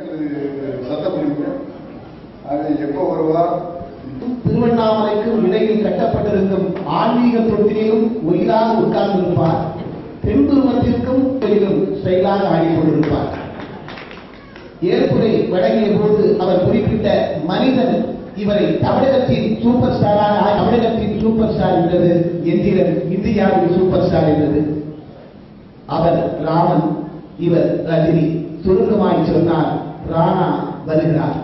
அது அது எப்போ வருவா? திருவண்ணாமலைக்கும் இடையில் கட்டப்பட்டிருக்கும் ஆன்மீக தொட்டிலும் உயிராக உட்கார்ந்திருப்பார். தென்புருவத்திற்கும் பெரிதும் ஆடிக்கொண்டிருப்பார். ஏற்புரை வழங்கிய போது அவர் குறிப்பிட்ட மனிதன் இவரை தமிழகத்தின் சூப்பர் ஸ்டாராக தமிழகத்தின் சூப்பர் ஸ்டார் என்றது எந்திரன் இந்தியாவின் சூப்பர் ஸ்டார் என்றது. அவர் ராமன் இவர் ரஜினி சுருக்கமாய் சொன்னார் ராணா வருகிறார்.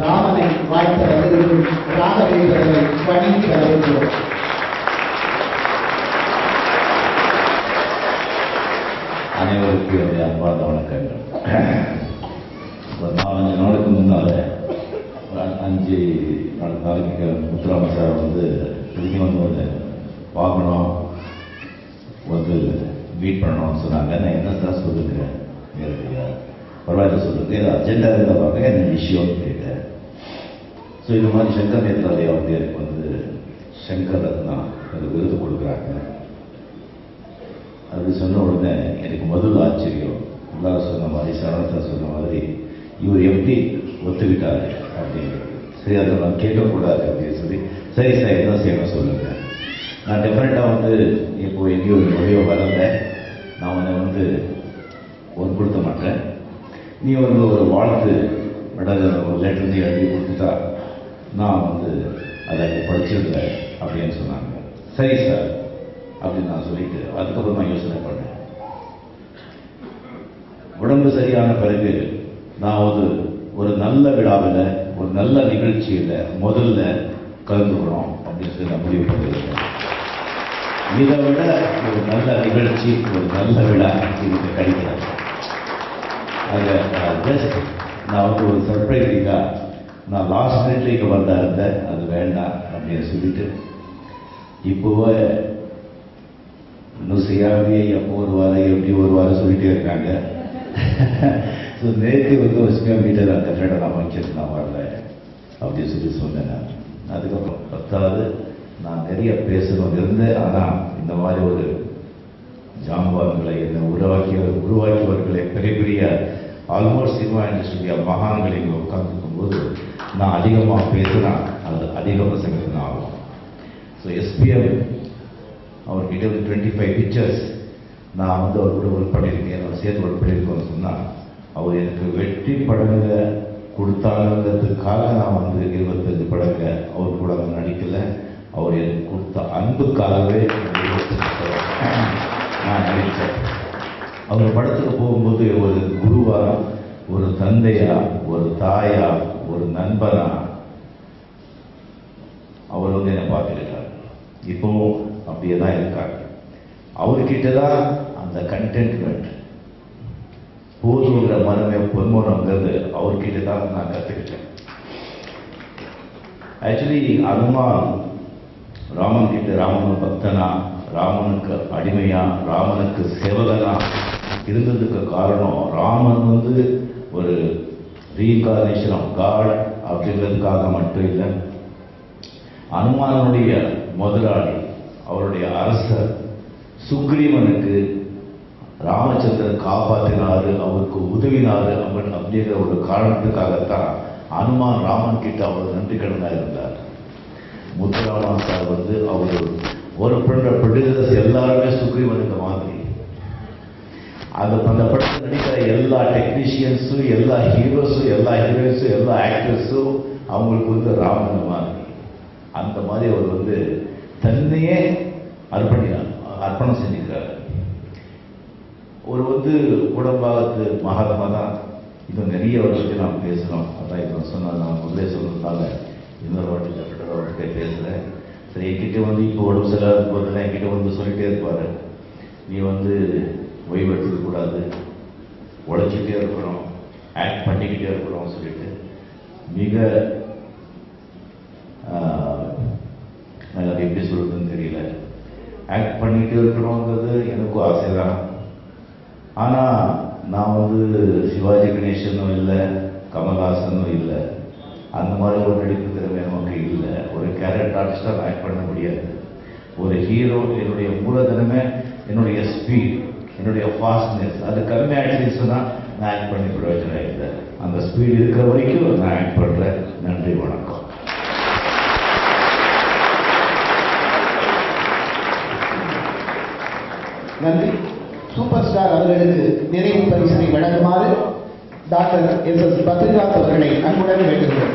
ராமனை வாழ்த்த வருகிறோம் ராகவேந்திரனை பணிந்து வருகிறோம் அனைவருக்கும் என்னுடைய அன்பார்ந்த வணக்கங்கள். ஒரு நாலஞ்சு நாளுக்கு முன்னால் ஒரு அஞ்சு நாலு நாளைக்கு முத்துராம சார் வந்து திரும்பி வந்து வந்து பார்க்கணும் வந்து மீட் பண்ணணும்னு சொன்னாங்க. நான் என்ன சார் சொல்லுங்க பரவாயில்ல சொல்லுங்க இது அஜெண்டா இருந்தால் என்ன விஷயம்? கேட்டேன். ஸோ இந்த மாதிரி சங்கர் நேத்ராலயா வந்து எனக்கு வந்து சங்கர் ரத்னா அது விருது கொடுக்குறாங்க. அப்படி சொன்ன உடனே எனக்கு முதல் ஆச்சரியம் எல்லாரும் சொன்ன மாதிரி சரணத்தை சொன்ன மாதிரி இவர் எப்படி ஒத்துக்கிட்டாரு? அப்படின்னு. சரி அதை நான் கேட்கக்கூடாது அப்படின்னு சொல்லி சரி சார் என்ன செய்யணும் சொல்லுங்க. நான் டெஃபினட்டாக வந்து இப்போ எங்கேயோ ஒரு மொழியோ வரல நான் உன்னை வந்து ஒரு மாட்டேன் நீ வந்து ஒரு வாழ்த்து மெடல் ஒரு லெட்டர் நீ எழுதி கொடுத்துட்டா நான் வந்து அதை படிச்சிருந்தேன் அப்படின்னு சொன்னாங்க. சரி சார் அப்படின்னு நான் சொல்லிட்டு அதுக்கப்புறம் நான் யோசனை பண்ணேன். உடம்பு சரியான பிறகு நான் ஒரு ஒரு நல்ல விழாவில் ஒரு நல்ல நிகழ்ச்சியில் முதல்ல கலந்துக்கிறோம் அப்படின்னு சொல்லி நான் முடிவு பண்ணியிருக்கேன். இதை விட ஒரு நல்ல நிகழ்ச்சி ஒரு நல்ல விழா எனக்கு கிடைக்கிறது அது ஜஸ்ட் நான் வந்து ஒரு சர்ப்ரைசிங்காக நான் லாஸ்ட் மினிட்ல இங்கே வந்தா இருந்தேன் அது வேண்டாம் அப்படின்னு சொல்லிட்டு. இப்போவே நுசையாவே எப்போ ஒரு வாரம் எப்படி ஒரு வாரம் சொல்லிட்டே இருக்காங்க. ஸோ நேற்று வந்து ஒரு ஸ்கொயர் மீட்டர் அந்த கட்டடம் நான் வைக்கிறது நான் வரல அப்படின்னு சொல்லி சொன்னேன் நான். அதுக்கப்புறம் பத்தாவது நான் நிறைய பேசணும் இருந்தேன். ஆனால் இந்த மாதிரி ஒரு ஜாம்பவான்களை என்னை உருவாக்கிய உருவாக்கியவர்களை பெரிய பெரிய ஆல்மோஸ்ட் சினிமா இண்டஸ்ட்ரியா மகான்களை இங்கே உட்காந்துருக்கும் போது நான் அதிகமாக பேசினா அது அதிக பிரசங்கத்தின் ஆகும். ஸோ எஸ்பிஎம் அவர்கிட்ட ஒரு டுவெண்ட்டி ஃபைவ் பிக்சர்ஸ் நான் வந்து அவர் கூட ஒர்க் பண்ணியிருக்கேன் என்னோட சேர்த்து ஒர்க் பண்ணியிருக்கோன்னு சொன்னால் அவர் எனக்கு வெற்றி படங்க கொடுத்தாங்கிறதுக்காக நான் வந்து இருபத்தஞ்சு படங்க அவர் கூட அங்கே நடிக்கலை. அவர் எனக்கு கொடுத்த அன்புக்காகவே நான் நடித்தேன். அவங்க படத்துக்கு போகும்போது ஒரு குருவா ஒரு தந்தையா ஒரு தாயா ஒரு நண்பனா அவர் வந்து என்னை பார்த்துக்கிட்டார். இப்போவும் அப்படியே தான் இருக்காங்க அவர்கிட்ட தான் அந்த கண்டென்ட்மெண்ட் போதுங்கிற மனமே பொன்மனங்கிறது அவர்கிட்ட தான் நான் கற்றுக்கிட்டேன் ஆக்சுவலி அனுமான் ராமன் கிட்ட ராமன் பக்தனா ராமனுக்கு அடிமையா ராமனுக்கு சேவகனா இருந்ததுக்கு காரணம் ராமன் வந்து ஒரு ரீகார்னேஷன் ஆஃப் காட் அப்படிங்கிறதுக்காக மட்டும் இல்லை. அனுமானுடைய முதலாளி அவருடைய அரசர் சுக்ரீவனுக்கு ராமச்சந்திரன் காப்பாற்றினாரு அவருக்கு உதவினாரு அவன் அப்படிங்கிற ஒரு காரணத்துக்காகத்தான் அனுமான் ராமன் கிட்ட அவர் நன்றி கடனாக இருந்தார். முத்துராமன் சார் வந்து அவர் ஒரு பண்ற ப்ரொடியூசர்ஸ் எல்லாருமே சுக்ரீவனுக்கு மாதிரி. அந்த அந்த படத்தில் நடிக்கிற எல்லா டெக்னீஷியன்ஸும் எல்லா ஹீரோஸும் எல்லா ஹீரோயின்ஸும் எல்லா ஆக்டர்ஸும் அவங்களுக்கு வந்து ராமன் மாதிரி அந்த மாதிரி அவர் வந்து தன்னையே அர்ப்பணிக்கிறார் அர்ப்பணம் செஞ்சுக்கிறார் ஒரு வந்து உடம்பாகத்து மகாத்மா தான். இன்னும் நிறைய வருஷத்தை நாம் பேசணும். அதான் இப்போ சொன்னால் நான் முதலே சொன்னதுனால இன்னொரு வாட்டி செப்பரேட் வாட்டி பேசுகிறேன் சரி என்கிட்ட வந்து இப்போ உடம்பு சரியில்லாத போதில் என்கிட்ட வந்து சொல்லிட்டே இருப்பார். நீ வந்து ஓய்வு எடுத்துக்க கூடாது உழைச்சிட்டே இருக்கணும். ஆக்ட் பண்ணிக்கிட்டே இருக்கணும்னு சொல்லிட்டு மிக அது எப்படி சொல்கிறதுன்னு தெரியல. ஆக்ட் பண்ணிக்கிட்டே இருக்கணுங்கிறது எனக்கும் ஆசை தான் ஆனால் நான் வந்து சிவாஜி கணேசனும் இல்லை கமல்ஹாசனும் இல்லை அந்த மாதிரி ஒரு நடிப்பு திறமை நமக்கு இல்லை. ஒரு கேரக்டர் ஆர்டிஸ்டாக ஆக்ட் பண்ண முடியாது. ஒரு ஹீரோ என்னுடைய மூலதனமே என்னுடைய ஸ்பீட் என்னுடைய ஃபாஸ்ட்னஸ் அது கம்மியாகிடுச்சுன்னு சொன்னால் நான் ஆக்ட் பண்ணி பிரயோஜனம் இல்லை. அந்த ஸ்பீடு இருக்கிற வரைக்கும் நான் ஆக்ட் பண்ணுறேன் நன்றி வணக்கம். நன்றி. சூப்பர் ஸ்டார் அவர்களுக்கு நிறைவு பரிசனை வழங்குமாறு டாக்டர் எஸ் எஸ் பத்ரிநாத் அவர்களை அன்புடன் வேண்டுகிறேன்